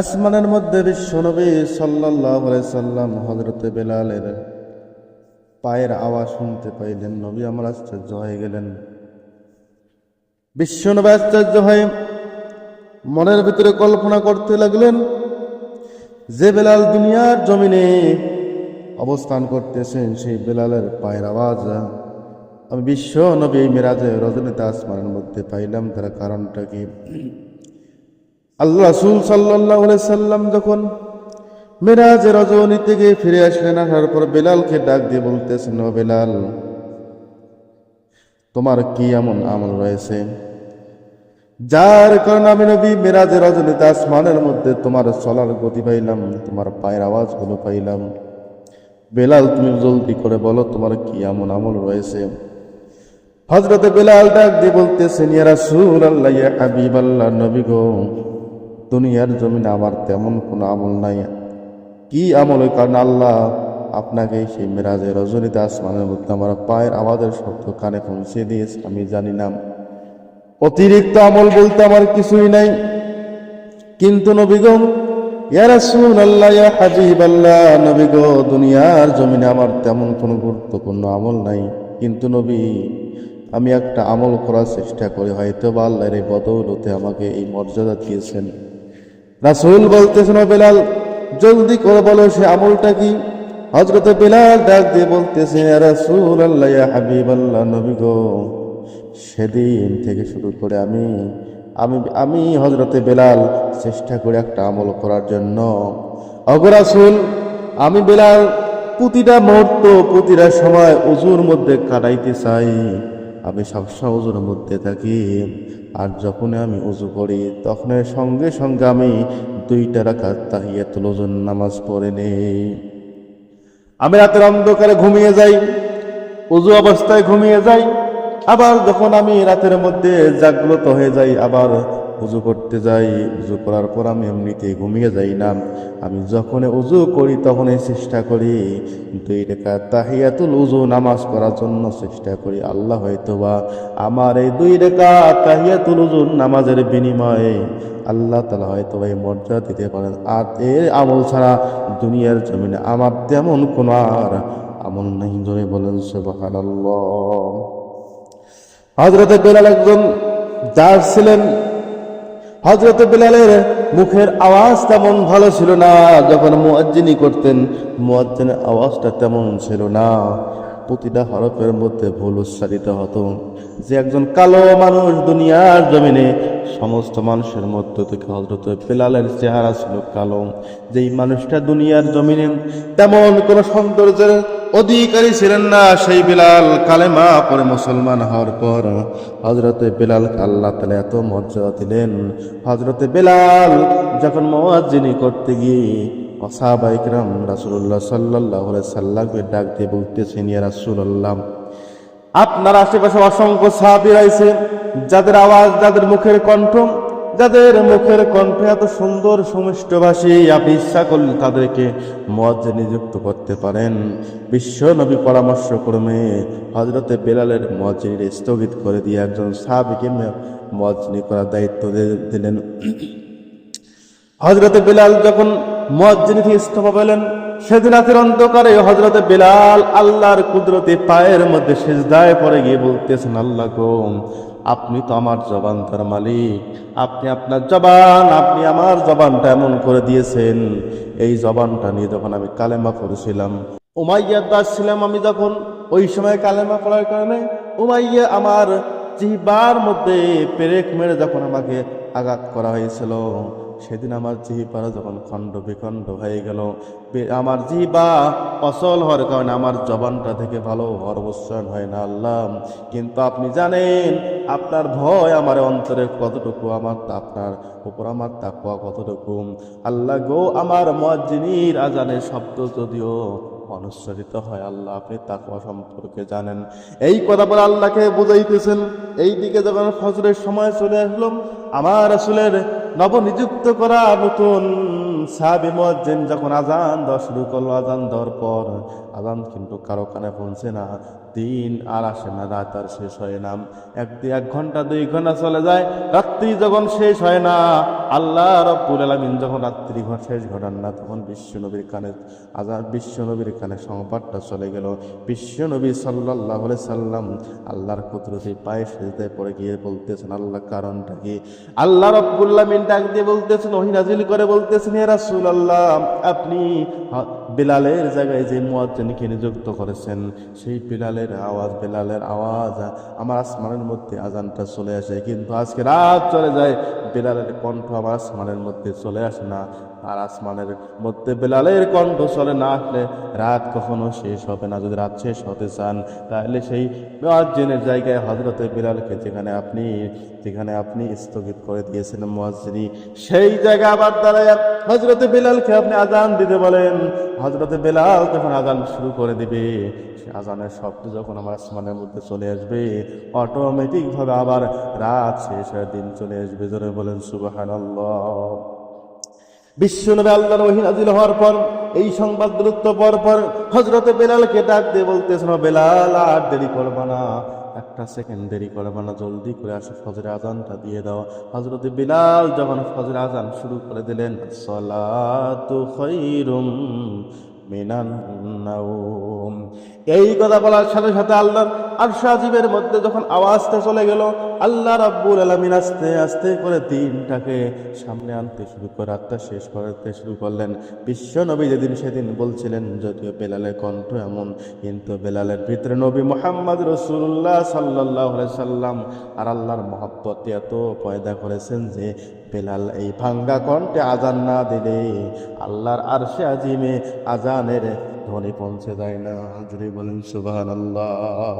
আসমানের মধ্যে বিশ্বনবী সাল্লাহ সাল্লাম হজরতে বেলালের পায়ের আওয়াজ শুনতে পাইলেন। নবী আমার আশ্চর্য হয়ে গেলেন। বিশ্বনবী আশ্চর্য হয়ে মনের ভিতরে কল্পনা করতে লাগলেন যে বেলাল দুনিয়ার জমিনে অবস্থান করতেছেন সেই বেলালের পায়ের আওয়াজ। আমি বিশ্ব নবী মেরাজে রজনীতে আসমানের মধ্যে পাইলাম, তার কারণটা কি? আল্লাহ রাসূল আলাইহি সাল্লাম যখন মেরাজে রজনী থেকে ফিরে আসলেন, আসার পর বেলালকে ডাক দিয়ে বলতেছেন ও বেলাল, তোমার কি এমন আমল রয়েছে? যার কারণে আমি নবী মেরাজে রজনীতে আসমানের মধ্যে তোমার চলার গতি পাইলাম, তোমার পায়ের আওয়াজ আওয়াজগুলো পাইলাম। বেলাল, তুমি জলদি করে বলো, তোমার কি এমন আমল রয়েছে? হজরতে বেলাল ডাক দিয়ে বলতেছেন, ইয়া রাসূল আল্লাহ হাবিব আল্লাহ নবী গো দুনিয়ার জমিনে আমার তেমন কোনো আমল নাই। কি আমল ওই কারণ? আল্লাহ আপনাকে সেই মেরাজে রজনীতে আসমানের মধ্যে আমার পায়ের আমাদের শব্দ কানে পৌঁছে দিয়েছে, আমি জানি না। অতিরিক্ত আমল বলতে আমার কিছুই নাই। কিন্তু নবীগম দুনিয়ার জমিনে আমার তেমন কোনো গুরুত্বপূর্ণ আমল নাই। কিন্তু নবী, আমি একটা আমল করার চেষ্টা করি হয়তো বা আল্লাহর এই বদৌলতে আমাকে এই মর্যাদা দিয়েছেন। রাসূল বলতেছেন বেলাল, জলদি করে বলো সে আমলটা কি? হযরত বেলাল ডাক দিয়ে বলতেছে, ইয়া রাসূলুল্লাহ, ইয়া হাবিবাল্লাহ, নবী গো, সেদিন থেকে শুরু করে আমি আমি আমি হজরতে বেলাল চেষ্টা করে একটা আমল করার জন্য। অগরাসুল আমি বেলাল প্রতিটা মুহূর্ত, প্রতিটা সময় উজুর মধ্যে কাটাইতে চাই। আমি সবসময় উজুর মধ্যে থাকি। আর যখন আমি উজু করি, তখন সঙ্গে সঙ্গে আমি দুইটা রাখার তাহিয়াতুল ওজন নামাজ পড়ে নেই। আমি রাতের অন্ধকারে ঘুমিয়ে যাই, উজু অবস্থায় ঘুমিয়ে যাই, আবার যখন আমি রাতের মধ্যে জাগ্রত হয়ে যাই, আবার উজু করতে যাই, উজু করার পর আমি এমনিতেই ঘুমিয়ে যাই না। আমি যখন উজু করি তখনই চেষ্টা করি। দুই রেখা তাহিয়াতুল উজু নামাজ করার জন্য চেষ্টা করি, আল্লাহ হয়তোবা আমার এই দুই রেখা তাহিয়াতুল উজু নামাজের বিনিময়ে আল্লাহ তালা হয়তো এই মর্যাদা দিতে পারেন। আর এর আমল ছাড়া দুনিয়ার জমিনে আমার তেমন কোনো আর আমল নেই ধরে বলেন সুবহানাল্লাহ। হজরতে বেলাল একজন যার ছিলেন হজরতে বেলালের মুখের আওয়াজ তেমন ভালো ছিল না, যখন মুয়াজ্জিনি করতেন, মুয়াজ্জিনের আওয়াজটা তেমন ছিল না। প্রতিটা হরফের মধ্যে ভুল উচ্চারিত হতো। যে একজন কালো মানুষ দুনিয়ার জমিনে, সমস্ত মানুষের মধ্য থেকে হজরত বেলালের চেহারা ছিল কালো। যেই মানুষটা দুনিয়ার জমিনে, তেমন কোনো সৌন্দর্যের অধিকারী ছিলেন না সেই বিলাল কালেমা পরে মুসলমান হওয়ার পর হজরতে বেলাল আল্লাহ তালা এত মর্যাদা দিলেন। হজরতে বেলাল যখন মোয়াজ্জিনি করতে গিয়ে অসাবাইকরাম রাসুল্লাহ সাল্লাহ সাল্লামকে ডাক দিয়ে বলতেছেন, ইয়া রাসুল্লাহ আপনার আশেপাশে অসংখ্য সাহাবি রয়েছে, যাদের আওয়াজ, যাদের মুখের কণ্ঠ যাদের মুখের কণ্ঠ এত সুন্দর সুমিষ্টভাষী আপনি ইচ্ছা করলে তাদেরকে মজ্জে নিযুক্ত করতে পারেন। বিশ্ব নবী পরামর্শ ক্রমে হজরতে বেলালের মজ্জির স্থগিত করে দিয়ে একজন সাহাবিকে মজ্জিনি করার দায়িত্ব দিলেন। হজরতে বেলাল যখন মজ্জিনি থেকে ইস্তফা পেলেন, সেদিন রাতের অন্ধকারে হজরতে বেলাল আল্লাহর কুদরতে পায়ের মধ্যে সেজদায় পরে গিয়ে বলতেছেন, আল্লাহ গো আপনি তো আমার জবান তার মালিক। আপনি আপনার জবান, আপনি আমার জবানটা এমন করে দিয়েছেন। এই জবানটা নিয়ে যখন আমি কালেমা পড়েছিলাম উমাইয়ার দাস ছিলাম আমি যখন, ওই সময় কালেমা পড়ার কারণে উমাইয়া আমার জিহ্বার মধ্যে পেরেক মেরে যখন আমাকে আঘাত করা হয়েছিল, সেদিন আমার জিহিবারা যখন খণ্ড বিখণ্ড হয়ে গেল। আমার জিহিবা অচল হওয়ার কারণে আমার জবানটা থেকে ভালো অবস্থান হয় না, আল্লাহ। কিন্তু আপনি জানেন, আপনার ভয় আমার অন্তরে কতটুকু, আমার আপনার উপর আমার তাকুয়া কতটুকু। আল্লাহ গো, আমার মজ্জিনীর আজানের শব্দ যদিও অনুচ্চারিত হয়, আল্লাহ আপনি তাকুয়া সম্পর্কে জানেন। এই কথা বলে আল্লাহকে বুঝাইতেছেন। এই দিকে যখন ফজরের সময় চলে আসলো, আমার আসলের নবনিযুক্ত করা নতুন সাহাবি মজ্জেন যখন আজান দেওয়া শুরু করল আজান দেওয়ার পর আজান কিন্তু কারও কানে পৌঁছে না। দিন আর আসে না, রাত আর শেষ হয় না। এক এক ঘণ্টা, দুই ঘণ্টা চলে যায়, রাত্রি যখন শেষ হয় না। আল্লাহ রব্বুল আলামিন যখন রাত্রি ঘর শেষ ঘটান না, তখন বিশ্ব নবীর কানে আজান বিশ্ব নবীর কানে সংবাদটা চলে গেল। বিশ্ব নবী সাল্লাহ সাল্লাম আল্লাহর কুদরতি পায়ে সেজদায় পড়ে গিয়ে বলতেছেন, আল্লাহ, কারণটা কি? আল্লাহ রব্বুল আলামিন ডাক দিয়ে বলতেছেন, ওহি নাজিল করে বলতেছেন, হে রাসূলুল্লাহ, আপনি হ- বিলালের জায়গায় যে মুয়াজ্জিনকে নিযুক্ত করেছেন, সেই বিলালের আওয়াজ বিলালের আওয়াজ, আমার আসমানের মধ্যে আজানটা চলে আসে। কিন্তু আজকে রাত চলে যায়, বিলালের কণ্ঠ আমার আসমানের মধ্যে চলে আসে না। আর আসমানের মধ্যে বেলালের কণ্ঠ চলে না আসলে রাত কখনো শেষ হবে না। যদি রাত শেষ হতে চান, তাহলে সেই মুয়াজ্জিনের জায়গায় হজরতে বিলালকে যেখানে আপনি যেখানে আপনি স্থগিত করে দিয়েছিলেন মুয়াজ্জিনি, সেই জায়গা আবার দাঁড়ায় হজরতে বিলালকে আপনি আজান দিতে বলেন। হজরতে বেলাল যখন আজান শুরু করে দিবে, সে আজানের শব্দ যখন আমার আসমানের মধ্যে চলে আসবে অটোমেটিকভাবে আবার রাত শেষ দিন চলে আসবে। জোরে বলেন সুবহানাল্লাহ। বিশ্বনবী আল্লাহর ওহিনাজিল হওয়ার পর, এই সংবাদ গুরুত্ব পর পর হজরতে বেলালকে ডাক দিয়ে বলতেছেন বেলাল, আর দেরি করবা না। একটা সেকেন্ড দেরি করবা না, জলদি করে আসে, ফজরে আজানটা দিয়ে দাও। হজরত বিলাল যখন ফজরে আজান শুরু করে দিলেন, সলাতু খায়রুম এই কথা বলার সাথে সাথে আল্লাহ আর সাজিবের মধ্যে যখন আওয়াজটা চলে গেল, আল্লাহ রাব্বুল আলামিন আস্তে আস্তে করে দিনটাকে সামনে আনতে শুরু করে আত্মা শেষ করতে শুরু করলেন। বিশ্ব নবী যেদিন সেদিন বলছিলেন, যদিও বেলালের কণ্ঠ এমন, কিন্তু বেলালের ভিতরে নবী মোহাম্মদ রসুল্লাহ সাল্লাহ সাল্লাম আর আল্লাহর মহাব্বত এত পয়দা করেছেন যে বেলাল এই ভাঙ্গা কণ্ঠে আজান না দিলে আল্লাহর আরশে আজিমে আজানের ধ্বনি পৌঁছে যায় না। যদি বলেন সুবহানাল্লাহ।